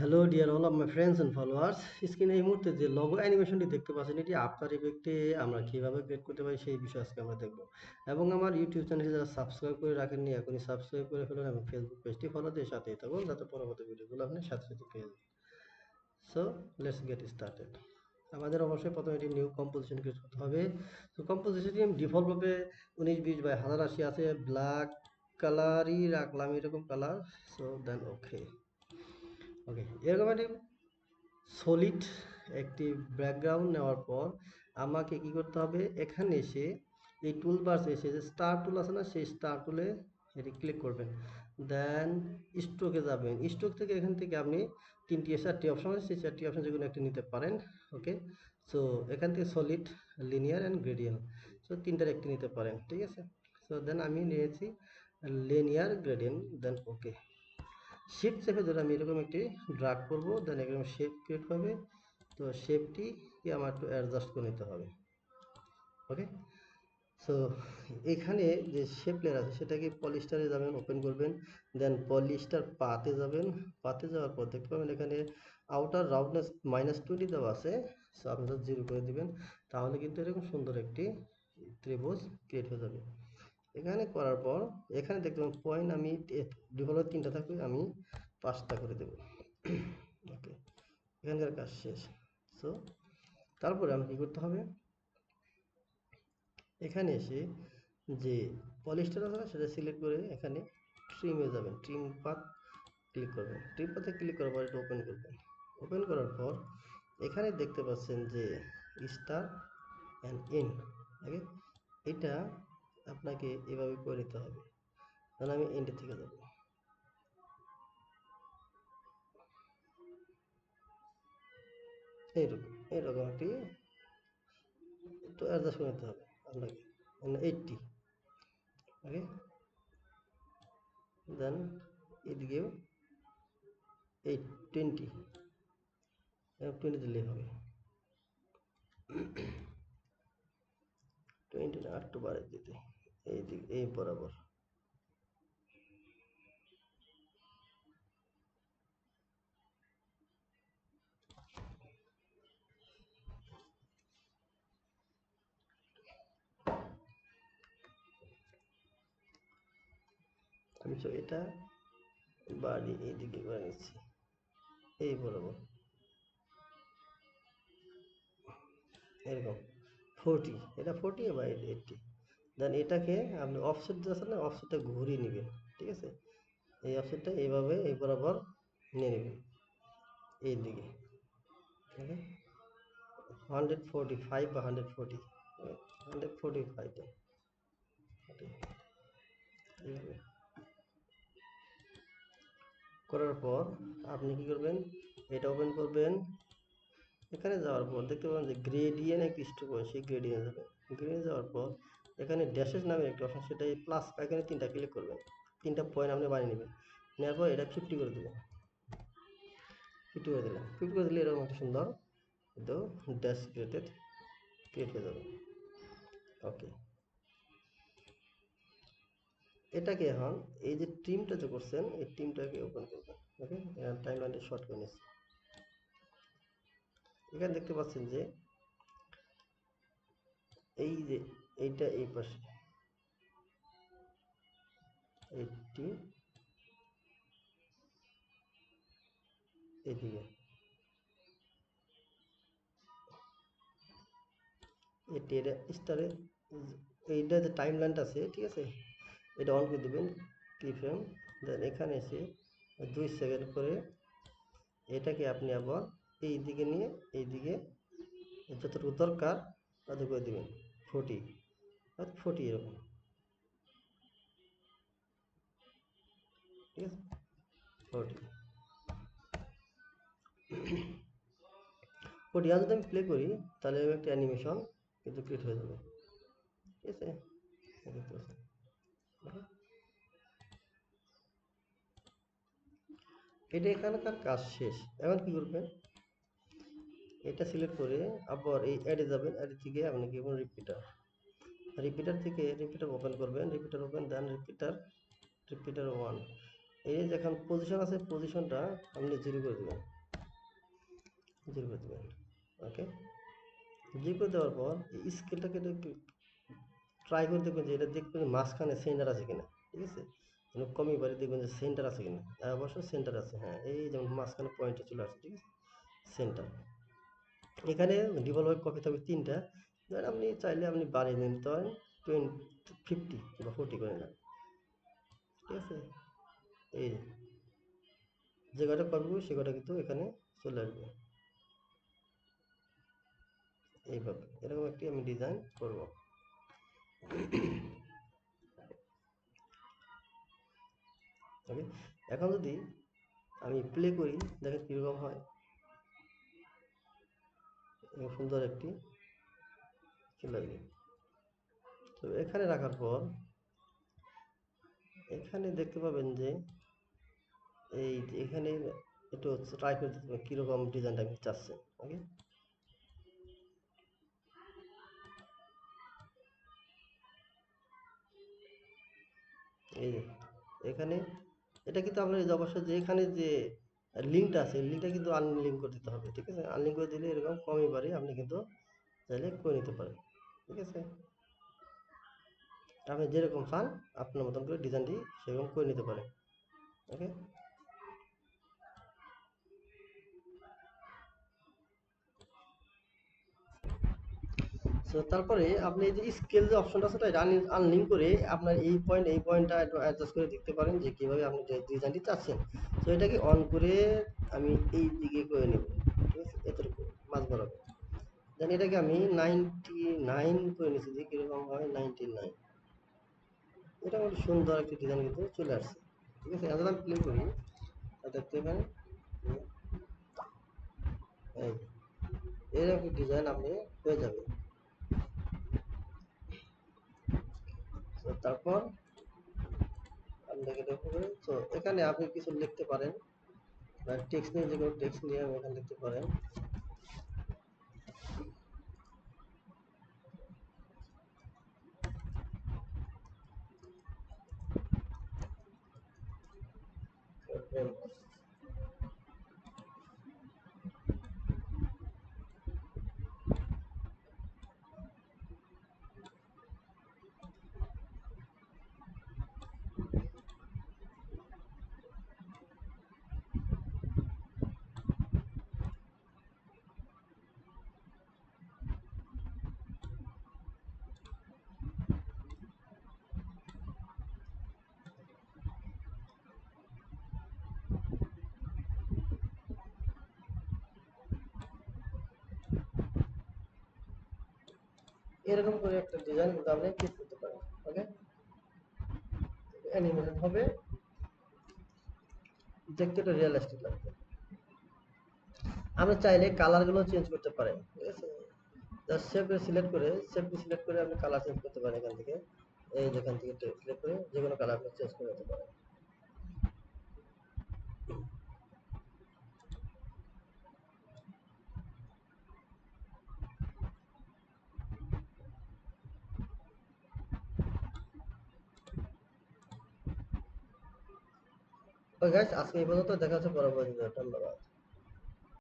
Hello dear all of my friends and followers স্ক্রিনে এই মুহূর্তে যে লগো অ্যানিমেশনটি দেখতে পাচ্ছেন, এটি আফটার ইফেক্টে আমরা কীভাবে ক্রিয়েট করতে পারি সেই বিষয়ে আজকে আমরা দেখব। এবং আমার ইউটিউব চ্যানেলটি যারা সাবস্ক্রাইব করে রাখেননি, এখনই সাবস্ক্রাইব করে ফেলুন এবং ফেসবুক পেজটি ফলো দিয়ে সাথেই থাকুন, যাতে পরবর্তী ভিডিওগুলো আপনি সাথে সাথে পেয়ে যান। সো লেটস গেট স্টার্টেড আমাদের অবশ্যই প্রথমে একটি নিউ কম্পোজিশন ক্রিয়েট করতে হবে। তো কম্পোজিশনটি ডিফল্টভাবে উনিশ, বিশ বাই হাজার আশি আছে। ব্ল্যাক কালারই রাখলাম এরকম কালার সো দেন ওকে ওকে এরকম একটি সলিড একটি ব্যাকগ্রাউন্ড নেওয়ার পর আমাকে কি করতে হবে? এখানে এসে এই টুল বার্স এসে যে স্টার টুল আছে না, সেই স্টার টুলে এটি ক্লিক করবেন। দেন স্ট্রোকে যাবেন। স্ট্রোক থেকে এখান থেকে আপনি তিনটি চারটি অপশন আছে। সেই চারটি অপশন যেগুলো একটি নিতে পারেন। ওকে সো এখান থেকে solid linear and gradient so তিনটার একটি নিতে পারেন। ঠিক আছে? সো দেন আমি নিয়েছি linear gradient then okay shift চেপে ধরে আমি এরকম একটি ড্রাগ করব দেন এরকম শেপ ক্রিয়েট হবে, তো শেপটি কি আমার একটু অ্যাডজাস্ট করে নিতে হবে। ওকে সো এখানে যে শেপ লেয়ার আছে, সেটাকে পলিস্টারে যাবেন ওপেন করবেন দেন পলিস্টার পাতে যাবেন, পাতে যাওয়ার পর দেখতে পাবেন এখানে আউটার রাউন্ডনেস মাইনাস টোয়েন্টি দেওয়া আছে সো আপনারা জিরো করে দিবেন, তাহলে কিন্তু এরকম সুন্দর একটি ত্রিভুজ ক্রিয়েট হয়ে যাবে। এখানে করার পর এখানে দেখতে পাবেন পয়েন্ট আমি ডিফল্ট তিনটা থাকবে, আমি পাঁচটা করে দেব। ওকে এখানকার কাজ শেষ। সো তারপরে আমি কী করতে হবে? এখানে এসে যে পলিস্টার আছে সেটা সিলেক্ট করে এখানে ট্রিমে যাবেন। ট্রিম পাত ক্লিক করবেন। ট্রিম পাতে ক্লিক করার পর এটা ওপেন করবেন। ওপেন করার পর এখানে দেখতে পাচ্ছেন যে স্টার অ্যান্ড এন ওকে এটা আপনাকে এভাবে করে নিতে হবে। তাহলে আমি এন্ডের থেকে যাব। এইরকম এইরকম একটি একটু অ্যাডজাস্ট করে নিতে হবে আপনাকে। মানে এইটটি ওকে দেন এদিকেও এইট টোয়েন্টি টোয়েন্টি দিলেই হবে। টোয়েন্টি না আটটু বাড়ে দিতে। এই দিক, এই বরাবর। আমি এটা বাড়ি এইদিকে করে নিচ্ছি এই বরাবর। এরকম, ফোরটি, এটা ফোরটি বা এইটটি? দেন এটাকে আপনি অফসেট আছে না অফসেটটা ঘুরিয়ে নেবেন, ঠিক আছে? এই অফসেটটা এইভাবে, এই বরাবর নিয়ে নেবেন, এই দিকে, ওকে? হান্ড্রেড ফোরটি ফাইভ বা hundred forty hundred forty five করার পর আপনি কি করবেন? এটা ওপেন করবেন। এখানে যাওয়ার পর দেখতে পাবেন যে গ্রেডিয়েন্ট একটি স্টোক সেই গ্রেডিয়েন্ট যাবে গ্রেডিয়েন্ট যাওয়ার পর এখানে ড্যাশেস নামে একটা অপশন সেটা এই প্লাস এখানে তিনটা ক্লিক করবেন। তিনটা পয়েন্ট আপনি বানিয়ে নেবেন। নেওয়ার পর এটা ফিফটি করে দেবেন। ফিফটি করে দিলেন। ফিফটি করে দিলে এরকম একটা সুন্দর কিন্তু ড্যাশ ক্রিয়েটেড ক্রিয়েট হয়ে যাবে। ওকে এটাকে এখন এই যে টিমটা যে করছেন, এই টিমটাকে ওপেন করবেন। ওকে টাইম লাইনটা শর্ট করে নিচ্ছি এখানে দেখতে পাচ্ছেন যে এই যে এইটা এই পাশে। এইটি। এদিকে। এটি এটা স্টারে, এইটা যে টাইম লাইনটা আছে, ঠিক আছে? এটা অন করে দেবেন কি ফ্রেম দেন এখানে এসে দুই সেকেন্ড করে এটাকে আপনি আবার এই দিকে নিয়ে এই দিকে যতটুকু দরকার, তত করে দেবেন। ফোর্টি ফোর্টি এরকম। ঠিক আছে? ফোর্টি ফোর্টি আর যদি আমি প্লে করি, তাহলে একটা অ্যানিমেশন কিন্তু ক্রিয়েট হয়ে যাবে। ঠিক আছে? এটা এখানকার কাজ শেষ। এখন কি করবেন? এটা সিলেক্ট করে আবার এই অ্যাডে যাবেন। অ্যাড থেকে আপনি কি করবেন রিপিটার রিপিটার থেকে রিপিটার ওপেন করবেন রিপিটার ওপেন দেন রিপিটার রিপিটার ওয়ান এই যে যেখানে পজিশন আছে পজিশনটা আপনি জিরো করে দেবেন। জিরো করে দেবেন ওকে জিরো করে দেওয়ার পর স্কেলটাকে ট্রাই করে দেখবেন যে এটা দেখবেন মাঝখানে সেন্টার আছে কিনা ঠিক আছে? কমই বাড়ি দেখবেন যে সেন্টার আছে কিনা। হ্যাঁ, অবশ্য সেন্টার আছে হ্যাঁ এই যেমন মাঝখানে পয়েন্টে চলে আসছে ঠিক আছে? সেন্টার এখানে ডিভলভ কপি থাকবে তিনটা। ধরেন আপনি চাইলে আপনি বাড়িয়ে নিতে পারেন টোয়েন্টি ফিফটি বা ফোর্টি করে নেন। ঠিক আছে? এই যে। কটা করব সে কটা কিন্তু এখানে চলে আসবে। এইভাবে, এরকম একটি আমি ডিজাইন করব। ওকে এখন যদি আমি প্লে করি, দেখেন কীরকম হয়। সুন্দর একটি আসবে তো এখানে রাখার পর, এখানে দেখতে পাবেন যে, এই এখানে একটু ট্রাই করে কীরকম ডিজাইনটা আমি চাচ্ছে ওকে এই এখানে, এটা কিন্তু আপনার অবশ্যই যে এখানে যে লিঙ্কটা আছে লিঙ্কটা কিন্তু আনলিঙ্ক করে দিতে হবে, ঠিক আছে? আনলিঙ্ক করে দিলে এরকম কমই বাড়ি, আপনি কিন্তু চাইলে করে নিতে পারেন। ঠিক আছে? আপনি যেরকম চান আপনার মতন করে ডিজাইনটি সেরকম করে নিতে পারেন। ওকে তারপরে আপনি এই যে স্কেল যে অপশনটা আছে এটা আনলিঙ্ক করে আপনার এই পয়েন্ট এই পয়েন্টটা একটু অ্যাডজাস্ট করে দেখতে পারেন যে কীভাবে আপনি ডিজাইনটি চাচ্ছেন। তো এটাকে অন করে আমি এই দিকে করে নেব। ঠিক আছে? এতটুকু, মাঝ বরাবর। দেন এটাকে আমি নাইনটি নাইন করে নিচ্ছি যে কীরকম হয় নাইনটি নাইন এটা আমার সুন্দর একটি ডিজাইন কিন্তু চলে আসছে। ঠিক আছে এখন আমি প্লে করি দেখতে পারেন এই এরকম ডিজাইন আপনি হয়ে যাবে তারপর আপনাকে পারেন তো এখানে আপনি কিছু লিখতে পারেন টেক্সট নিয়ে যে কোনো টেক্সট নিয়ে এখানে লিখতে পারেন। 没有 এরকম করে একটা ডিজাইন কিন্তু আপনি ক্রিয়েট করতে পারেন ওকে অ্যানিমেশন হবে। দেখতে একটু রিয়েলিস্টিক লাগবে। আপনি চাইলে কালারগুলো চেঞ্জ করতে পারেন, ঠিক আছে? জাস্ট শেপ সিলেক্ট করে শেপ সিলেক্ট করে আপনি কালার চেঞ্জ করতে পারেন এখান থেকে। এই যেখান থেকে সিলেক্ট করে যে কোনো কালার আপনি চেঞ্জ করে নিতে পারেন। ওকে গাছ আজকে এই পর্যন্ত দেখা হচ্ছে পরবর্তী ধন্যবাদ।